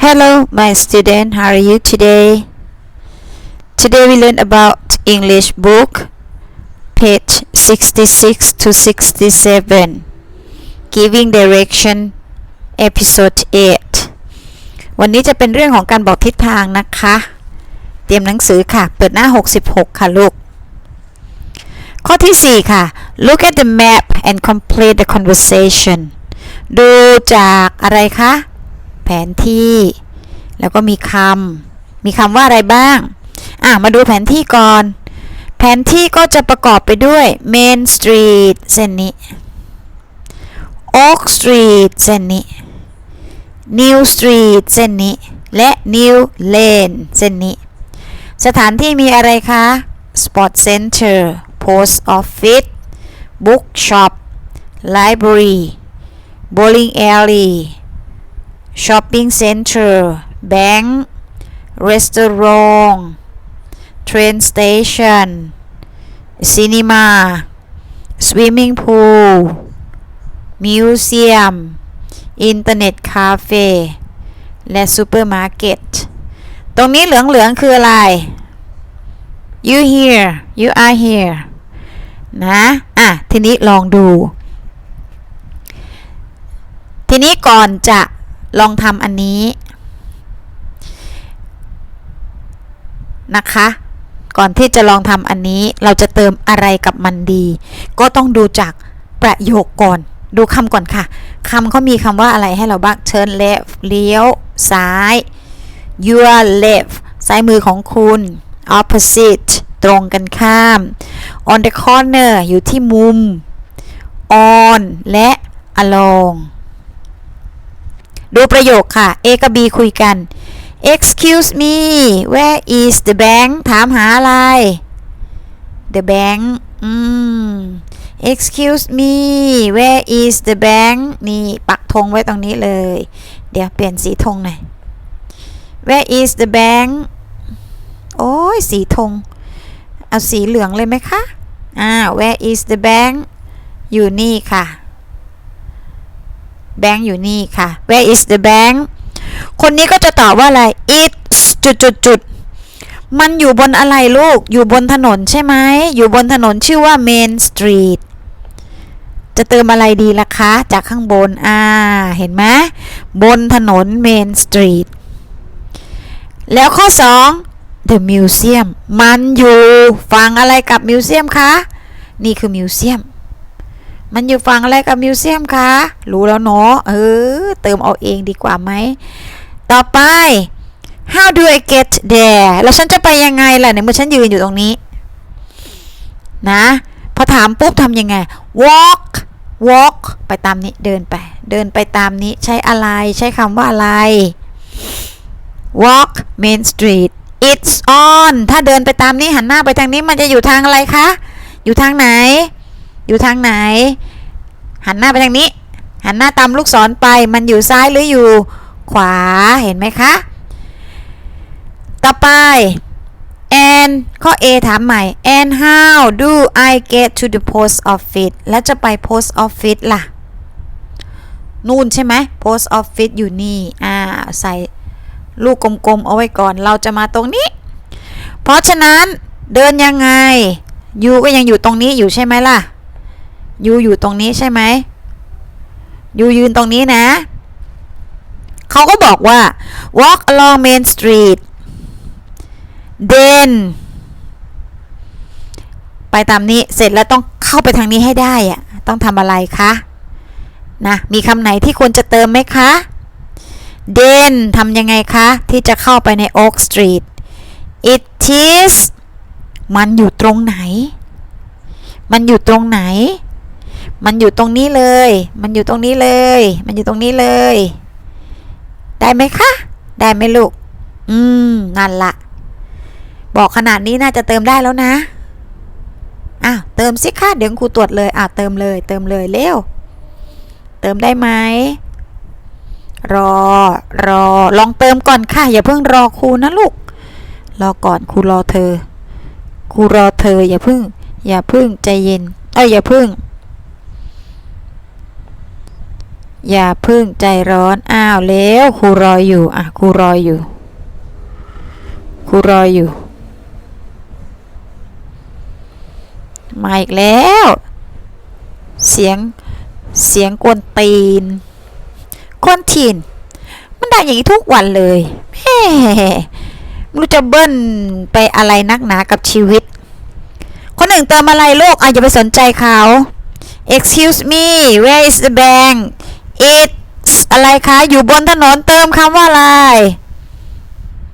Hello, my student. How are you today? Today we learn about English book, page 66 to 67, Giving Direction, episode 8 วันนี้จะเป็นเรื่องของการบอกทิศทางนะคะ เตรียมหนังสือค่ะ เปิดหน้า 66 ค่ะลูก ข้อที่ 4 ค่ะ look at the map and complete the conversation ดูจากอะไรคะ แผนที่ แล้วก็มีคำมีคำว่าอะไรบ้าง อะ มาดูแผนที่ก่อน แผนที่ก็จะประกอบไปด้วย Main Street เส้นนี้ Oak Street เส้นนี้ New Street เส้นนี้ และ New Lane เส้นนี้ สถานที่มีอะไรคะ Sport Center Post Office Bookshop Library Bowling Alley Shopping Center Bank Restaurant Train Station Cinema Swimming Pool Museum Internet Cafe และ Supermarket ตรงนี้เหลืองๆคืออะไร you here you are here นะ อะ ทีนี้ลองดู ทีนี้ก่อนจะ ลองทำอันนี้นะคะ ก่อนที่จะลองทำอันนี้เราจะเติมอะไรกับมันดี ก็ต้องดูจากประโยคก่อน ดูคำก่อนค่ะคำเขามีคำว่าอะไรให้เราบ้าง turn left เลี้ยว ซ้าย your left ซ้ายมือของคุณ opposite ตรงกันข้าม on the corner อยู่ที่มุม on และ along ดูประโยคค่ะ A กับ B คุยกัน excuse me where is the bank ถามหาอะไร the bank อืม excuse me where is the bank นี่ปักธงไว้ตรงนี้เลย เดี๋ยวเปลี่ยนสีธงหน่อย where is the bank โอ้ยสีธง เอาสีเหลืองเลยไหมคะ อ่า where is the bank อยู่นี่ค่ะ แบงค์อยู่นี่ค่ะ where is the bank คนนี้ก็จะตอบว่าอะไร it's จุดจุดจุดมันอยู่บนอะไรลูก อยู่บนถนนใช่ไหม อยู่บนถนนชื่อว่า main street จะเติมอะไรดีล่ะคะ จากข้างบน อ่า เห็นไหม บนถนน main street แล้วข้อ 2 the museum มันอยู่ฝั่งอะไรกับมิวเซียมคะ นี่คือมิวเซียม มันอยู่ฝั่งอะไรกับมิวเซียมคะ รู้แล้วเนาะ เออ เติมเอาเองดีกว่าไหม ต่อไป how do I get there แล้วฉันจะไปยังไงล่ะในเมื่อฉันยืนอยู่ตรงนี้ นะ พอถามปุ๊บทำยังไง walk walk ไปตามนี้ เดินไป เดินไปตามนี้ ใช้อะไร ใช้คำว่าอะไร walk main street it's on ถ้าเดินไปตามนี้หันหน้าไปทางนี้มันจะอยู่ทางอะไรคะ อยู่ทางไหน อยู่ทางไหน หันหน้าไปทางนี้ หันหน้าตามลูกศรไป มันอยู่ซ้ายหรืออยู่ขวา เห็นไหมคะ ต่อไป and ข้อ A ถามใหม่ and how do I get to the post office แล้วจะไป post office ล่ะ นู่นใช่ไหม post office อยู่นี่ อ่า ใส่ลูกกลมๆ เอาไว้ก่อน เราจะมาตรงนี้ เพราะฉะนั้นเดินยังไง ยูก็ยังอยู่ตรงนี้อยู่ใช่ไหมล่ะ ยูอยู่ตรงนี้ใช่ไหมยูยืนตรงนี้นะ เขาก็บอกว่า walk along main street then ไปตามนี้เสร็จแล้วต้องเข้าไปทางนี้ให้ได้อะต้องทำอะไรคะนะมีคำไหนที่ควรจะเติมไหมคะ then ทำยังไงคะ ที่จะเข้าไปใน Oak Street it is มันอยู่ตรงไหน มันอยู่ตรงไหน มันอยู่ตรงนี้เลย มันอยู่ตรงนี้เลย มันอยู่ตรงนี้เลย ได้ไหมคะ ได้ไหมลูก อืม นั่นละบอกขนาดนี้น่าจะเติมได้แล้วนะ อ้าว เติมสิคะ เดี๋ยวครูตรวจเลย อ่าเติมเลย เติมเลยเร็ว เติมได้ไหม รอ รอ ลองเติมก่อนค่ะ อย่าเพิ่งรอครูนะลูก รอก่อนครูรอเธอ ครูรอเธอ อย่าเพิ่ง อย่าเพิ่งใจเย็น เอ้ยอย่าเพิ่ง อย่าพึ่งใจร้อน อ้าวเร็วครูรออยู่ อะครูรออยู่ครูรออยู่ มาอีกแล้ว เสียง เสียงกวนตีนกวนทีน มันได้อย่างนี้ทุกวันเลยแม่มรู้จะเบิ้ลไปอะไรนักหนากับชีวิต คนหนึ่งเติมอะไรโลกอะอย่าไปสนใจเขา excuse me where is the bank it's อะไรคะอยู่บนถนนเติมคำว่าอะไร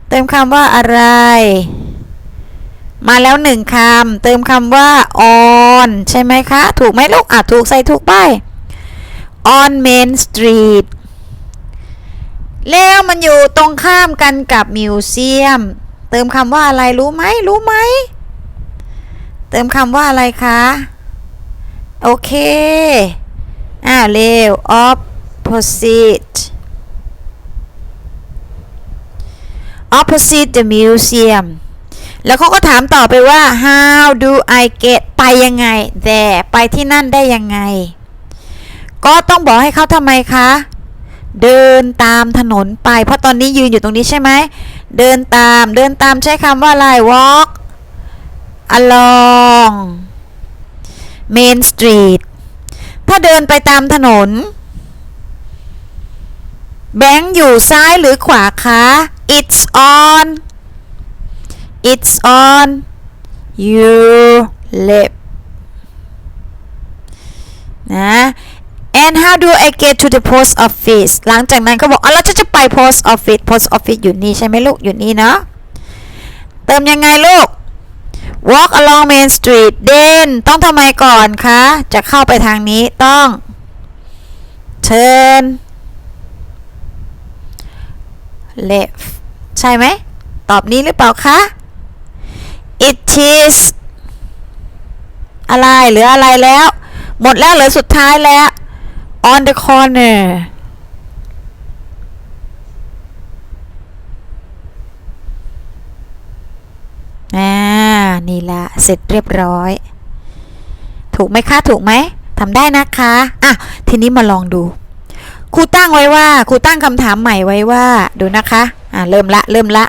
เติมคำว่าอะไร มาแล้วหนึ่งคำเติมคำว่า on ใช่ไหมคะ ถูกไหมลูกอะถูกใส่ถูกไป on main street แล้วมันอยู่ตรงข้ามกันกับมิวเซียม เติมคำว่าอะไรรู้ไหมรู้ไหม เติมคำว่าอะไรคะ โอเคอ่าเร็ว opposite opposite the museum แล้วเขาก็ถามต่อไปว่า how do I get ไปยังไง there ไปที่นั่นได้ยังไง ก็ต้องบอกให้เขาทำไมคะ เดินตามถนนไป เพราะตอนนี้ยืนอยู่ตรงนี้ใช่ไหม เดินตาม เดินตามใช้คำว่าอะไร walk along main street ถ้าเดินไปตามถนน แบงค์อยู่ซ้ายหรือขวาคะ it's on it's on your left นะ and how do I get to the post office หลังจากนั้นก็บอกอ๋อแล้วจะจะไป post office post office อยู่นี่ใช่ไหมลูก อยู่นี่เนาะ เติมยังไงลูก walk along main street เดินต้องทำไมก่อนคะ จะเข้าไปทางนี้ต้อง turn left ใช่ไหม ตอบนี้หรือเปล่าคะ it is อะไรหลืออะไรแล้ว หมดแล้วเหลือสุดท้ายแล้ว on the corner อ่า นี่ละ เสร็จเรียบร้อย ถูกไหมคะ ถูกไหมทำได้นะคะ อะ ทีนี้มาลองดู ครูตั้งไว้ว่าครูตั้งคำถามใหม่ไว้ว่าดูนะคะอ่าเริ่มละเริ่มละ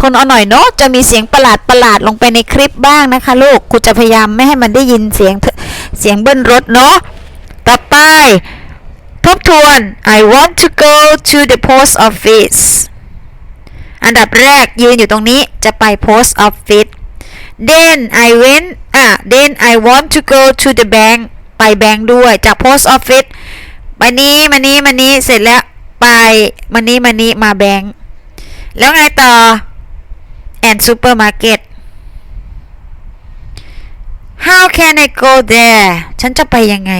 ทนเอาหน่อยเนาะจะมีเสียงประหลาดประหลาดลงไปในคลิปบ้างนะคะลูกครูจะพยายามไม่ให้มันได้ยินเสียงเสียงเบิ้ลรถเนาะต่อไปทบทวน I want to go to the post office อันดับแรกยืนอยู่ตรงนี้จะไป post office then I went อะ then I want to go to the bank ไปแบงค์ด้วยจาก post office มานี้มานี้มานี้เสร็จแล้วไปมานี้มานี้มาแบงค์แล้วไงต่อ and supermarket how can I go there ฉันจะไปยังไง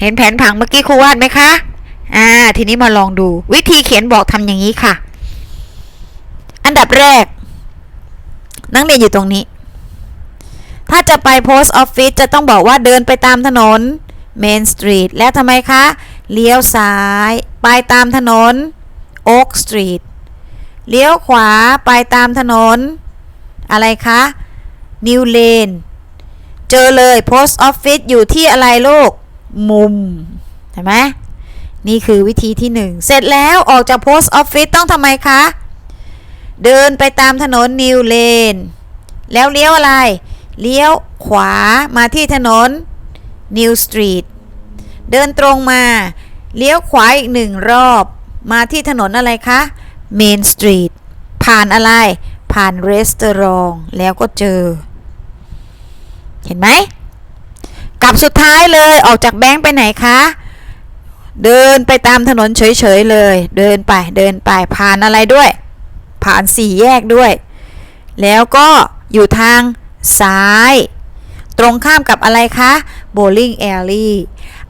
เห็นแผนผังเมื่อกี้ครูวาดไหมคะ อ่า ทีนี้มาลองดู วิธีเขียนบอกทำอย่างนี้ค่ะ อันดับแรก นักเรียนอยู่ตรงนี้ ถ้าจะไป post office จะต้องบอกว่าเดินไปตามถนน main street แล้วทำไมคะ เลี้ยวซ้าย ไปตามถนน oak street เลี้ยวขวาไปตามถนน อะไรคะ new lane เจอเลย post office อยู่ที่อะไรลูก มุมเห็นไหมนี่คือวิธีที่หนึ่งเสร็จแล้วออกจาก post office ต้องทำไมคะ เดินไปตามถนน New Lane แล้วเลี้ยวอะไร เลี้ยวขวามาที่ถนน New Street เดินตรงมาเลี้ยวขวาอีกหนึ่งรอบ มาที่ถนนอะไรคะ Main Street ผ่านอะไร ผ่านรีสตอรองแล้วก็เจอ เห็นไหมกลับสุดท้ายเลยออกจากแบงค์ไปไหนคะ เดินไปตามถนนเฉยๆเลย เดินไปเดินไปผ่านอะไรด้วย ผ่านสี่แยกด้วย แล้วก็อยู่ทางซ้าย ตรงข้ามกับอะไรคะ bowling alley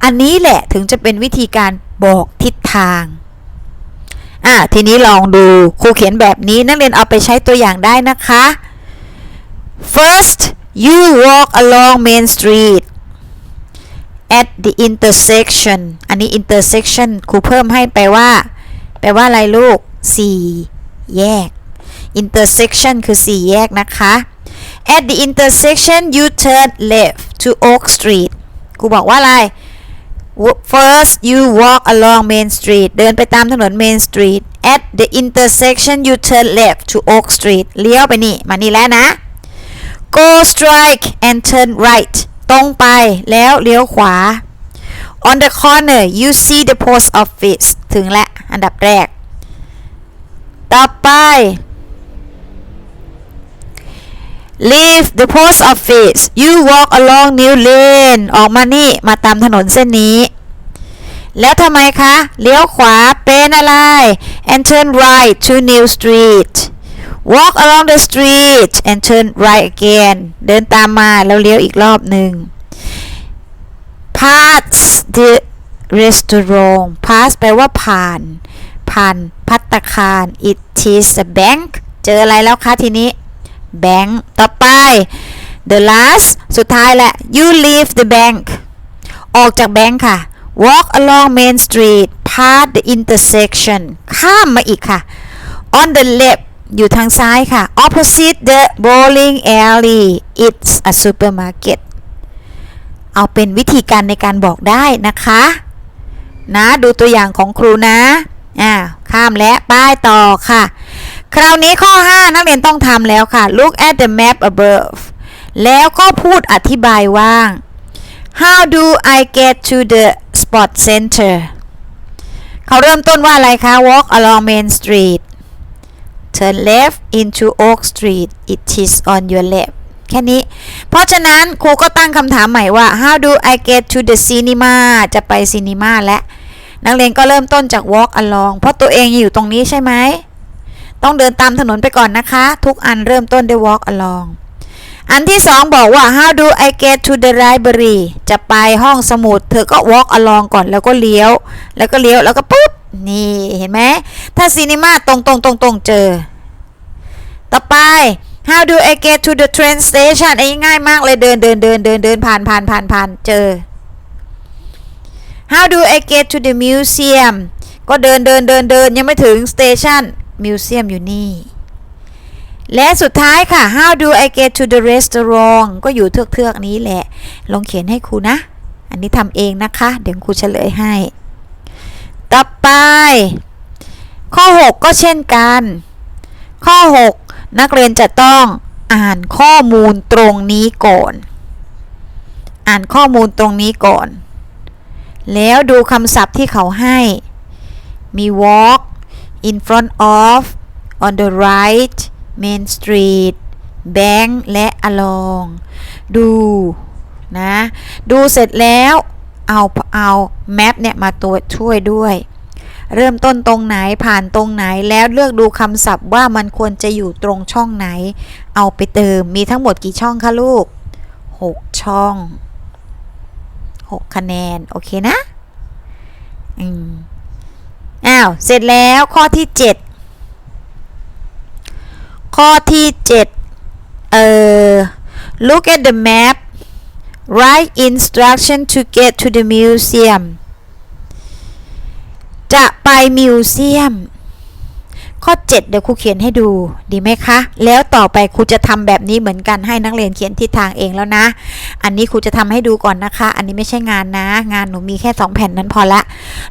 อันนี้แหละถึงจะเป็นวิธีการบอกทิศทางอะทีนี้ลองดูครูเขียนแบบนี้นักเรียนเอาไปใช้ตัวอย่างได้นะคะ first you walk along main street at the intersection อันนี้ intersection ครูเพิ่มให้ไปว่า แปลว่าอะไรลูกสี่แยก intersection คือสี่แยกนะคะ at the intersection you turn left to Oak Street ครูบอกว่าอะไร first you walk along Main Street เดินไปตามถนน Main Street at the intersection you turn left to Oak Street เลี้ยวไปนี่ มานี่แล้วนะ go strike and turn right ตรงไปแล้วเลี้ยวขวา on the corner you see the post office ถึงและอันดับแรก ต่อไป leave the post office you walk along new lane ออกมานี่ มาตามถนนเส้นนี้ แล้วทำไมคะ เลี้ยวขวาเป็นอะไร and turn right to new street walk along the street and turn right again เดินตามมาแล้วเลี้ยวอีกรอบหนึ่ง pass the restaurant pass แปลว่าผ่าน ผ่านพัตตาคาร it is a bank เจออะไรแล้วคะทีนี้ bank ต่อไป the last สุดท้ายแหละ you leave the bank ออกจากแบงค์ค่ะ walk along main street past the intersection ข้ามมาอีกค่ะ on the left อยู่ทางซ้ายค่ะ opposite the bowling alley it's a supermarket เอาเป็นวิธีการในการบอกได้นะคะ นะดูตัวอย่างของครูนะ อ่า ข้ามและป้ายต่อค่ะ คราวนี้ข้อ 5 นักเรียนต้องทำแล้วค่ะ look at the map above แล้วก็พูดอธิบายว่า how do I get to the sport center เขาเริ่มต้นว่าอะไรคะ walk along main street turn left into Oak Street it is on your left แค่นี้ เพราะฉะนั้นครูก็ตั้งคำถามใหม่ว่า how do I get to the cinema จะไปซีนีมาและ นักเรียนก็เริ่มต้นจาก walk along เพราะตัวเองอยู่ตรงนี้ใช่ไหม ต้องเดินตามถนนไปก่อนนะคะ ทุกอันเริ่มต้นด้วย walk along อันที่สองบอกว่า how do I get to the library จะไปห้องสมุด เธอก็ walk along ก่อนแล้วก็เลี้ยว แล้วก็เลี้ยวแล้วก็ปุ๊บ นี่เห็นไหม ถ้าซีนีมาตรงตรงตรงตรงเจอ ต่อไป how do I get to the train station ไอ้ง่ายมากเลยเดินเดินเดินเดินเดินผ่านผ่านผ่านผ่านเจอ how do I get to the museum ก็เดินเดินเดินเดินยังไม่ถึง station museum อยู่นี่ และสุดท้ายค่ะ how do I get to the restaurant ก็อยู่เทือกๆนี้แหละ ลองเขียนให้ครูนะ อันนี้ทำเองนะคะ เดี๋ยวครูเฉลยให้ ต่อไป ข้อ 6 ก็เช่นกัน ข้อ 6 นักเรียนจะต้องอ่านข้อมูลตรงนี้ก่อน อ่านข้อมูลตรงนี้ก่อน แล้วดูคำศัพท์ที่เขาให้ มี walk in front of on the right main street bank และ along ดู นะ ดูเสร็จแล้ว เอา เอาแมปเนี่ย มาตัวช่วยด้วย เริ่มต้นตรงไหนผ่านตรงไหนแล้วเลือกดูคำศัพท์ว่ามันควรจะอยู่ตรงช่องไหน เอาไปเติมมีทั้งหมดกี่ช่องคะลูก 6 ช่อง 6 คะแนน โอเคนะ อืม อ้าวเสร็จแล้วข้อที่ 7 ข้อที่7เอ่อ look at the map write instruction to get to the museum จะไปมิวเซียม ข้อ 7 เดี๋ยวครูเขียนให้ดูดีไหมคะ แล้วต่อไปครูจะทำแบบนี้เหมือนกันให้นักเรียนเขียนทิศทางเองแล้วนะ อันนี้ครูจะทำให้ดูก่อนนะคะ อันนี้ไม่ใช่งานนะ งานหนูมีแค่ 2 แผ่นนั้นพอละ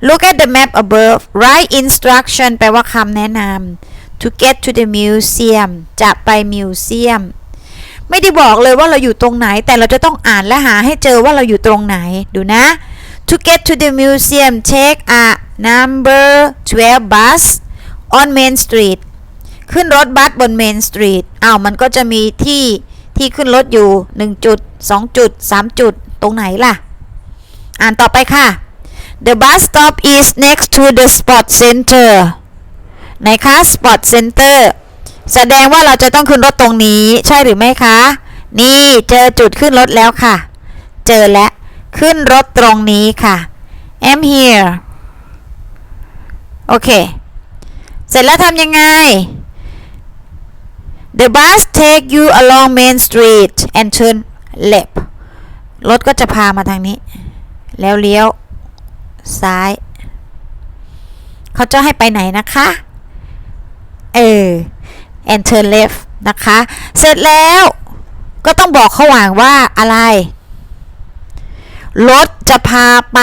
Look at the map above write instruction แปลว่าคำแนะนำ to get to the museum จะไปมิวเซียมไม่ได้บอกเลยว่าเราอยู่ตรงไหน แต่เราจะต้องอ่านและหาให้เจอว่าเราอยู่ตรงไหนดูนะ To get to the museum take a number 12 bus on Main Street ขึ้นรถบัสบน Main Street อ้าวมันก็จะมีที่ที่ขึ้นรถอยู่ 1 จุด 2 จุด 3 จุด ตรงไหนล่ะ อ่านต่อไปค่ะ The bus stop is next to the sport center ไหนคะ sport center แสดงว่าเราจะต้องขึ้นรถตรงนี้ใช่หรือไม่คะ นี่เจอจุดขึ้นรถแล้วค่ะ เจอแล้ว ขึ้นรถตรงนี้ค่ะ I'm here โอเค เสร็จแล้วทำยังไง The bus take you along Main Street and turn left รถก็จะพามาทางนี้ แล้วเลี้ยว ซ้าย เขาจะให้ไปไหนนะคะ เออ and turn left นะคะ เสร็จแล้วก็ต้องบอกเขาหว่างว่าอะไร รถจะพาไป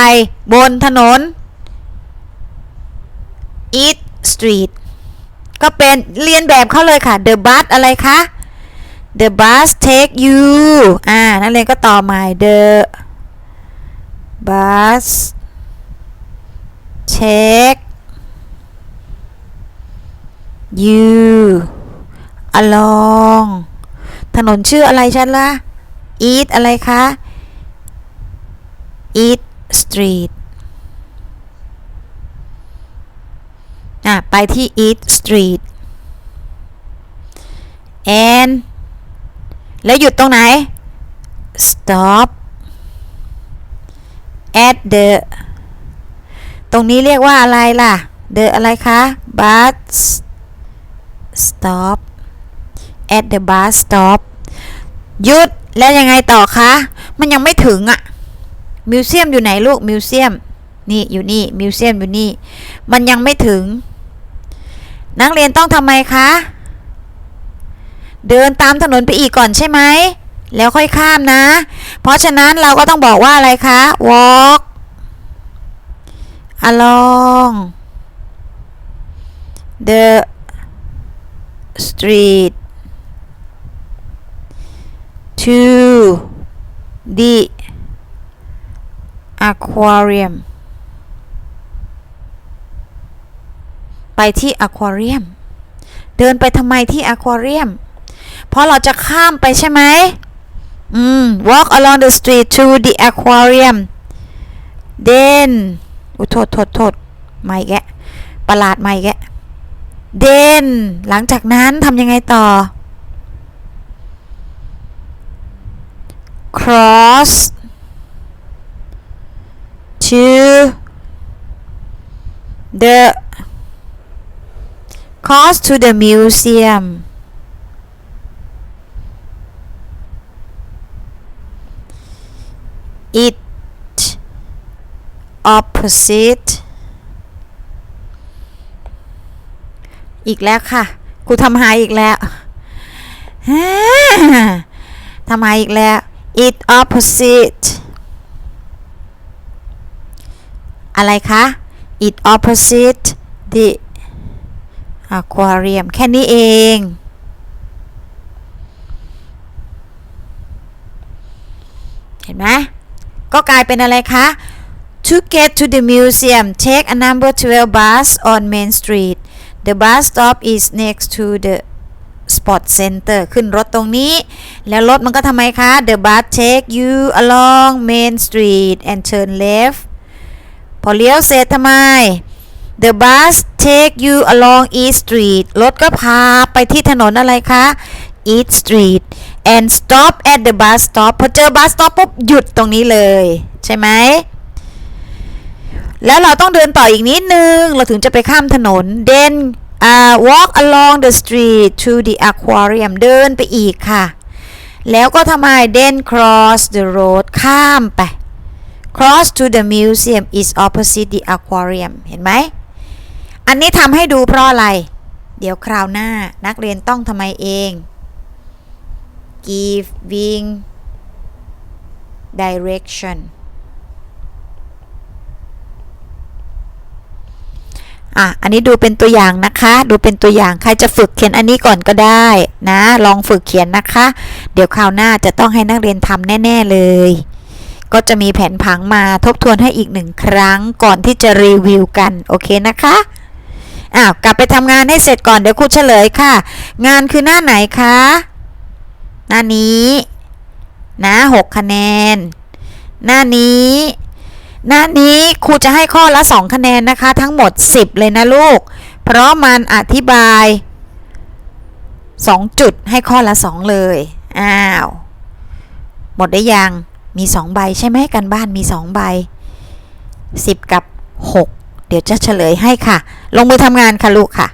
บนถนน East Street ก็เป็นเรียนแบบเขาเลยค่ะ The bus อะไรคะ The bus take you อ่า นักเรียนก็ต่อใหม่ The bus take you along ถนนชื่ออะไรฉันละ Eat อะไรคะ Eat Street อะ ไปที่ East Street and แล้วหยุดตรงไหน stop at the ตรงนี้เรียกว่าอะไรล่ะ the อะไรคะ bus stop at the bus stop หยุดแล้วยังไงต่อคะ มันยังไม่ถึงอะ่ะมิวเซียมอยู่ไหนลูก มิวเซียม นี่อยู่นี่ มิวเซียมอยู่นี่ มันยังไม่ถึง นักเรียนต้องทำไมคะ เดินตามถนนไปอีกก่อนใช่ไหม แล้วค่อยข้ามนะ เพราะฉะนั้นเราก็ต้องบอกว่าอะไรคะ walk along the street to the aquarium ไปที่ aquarium เดินไปทำไมที่ aquarium เพราะเราจะข้ามไปใช่ไหมอืม walk along the street to the aquarium then อุยโทษโทษโทษไม่แกประหลาดไม่แก then หลังจากนั้นทำยังไงต่อ cross to the cross to the museum it opposite อีกแล้วค่ะครูทำหายอีกแล้วทำหายอีกแล้ว it opposite อะไรคะ it opposite the aquarium แค่นี้เอง เห็นไหมก็กลายเป็นอะไรคะ To get to the museum take a number 12 bus on Main Street the bus stop is next to the sport center ขึ้นรถตรงนี้ แล้วรถมันก็ทำไมคะ the bus take you along Main Street and turn left พอเลี้ยวเสร็จทำไม the bus take you along East Street รถก็พาไปที่ถนนอะไรคะ East Street and stop at the bus stop พอเจอ bus stop ปุ๊บหยุดตรงนี้เลย ใช่ไหม แล้วเราต้องเดินต่ออีกนิดนึง เราถึงจะไปข้ามถนน then uh, walk along the street to the aquarium เดินไปอีกค่ะ แล้วก็ทำไม then cross the road ข้ามไป cross to the museum is opposite the aquarium เห็นไหม อันนี้ทำให้ดูเพราะอะไร เดี๋ยวคราวหน้านักเรียนต้องทำไมเอง giving direction อะ อันนี้ดูเป็นตัวอย่างนะคะ ดูเป็นตัวอย่าง ใครจะฝึกเขียนอันนี้ก่อนก็ได้นะ ลองฝึกเขียนนะคะ เดี๋ยวคราวหน้าจะต้องให้นักเรียนทำแน่ ๆ เลย ก็จะมีแผนผังมาทบทวนให้อีกหนึ่งครั้งก่อนที่จะรีวิวกัน โอเคนะคะ อ้าวกลับไปทำงานให้เสร็จก่อนเดี๋ยวครูเฉลยค่ะ งานคือหน้าไหนคะหน้านี้นะหกคะแนน หน้านี้ หน้านี้ครูจะให้ข้อละ2คะแนนนะคะ ทั้งหมด 10 เลยนะลูก เพราะมันอธิบาย 2 จุดให้ข้อละ 2 เลยอ้าวหมดได้ยังมี 2 ใบใช่ไหมกันบ้านมี 2 ใบ 10 กับ 6 เดี๋ยวจะเฉลยให้ค่ะ ลงมือทำงานค่ะลูกค่ะ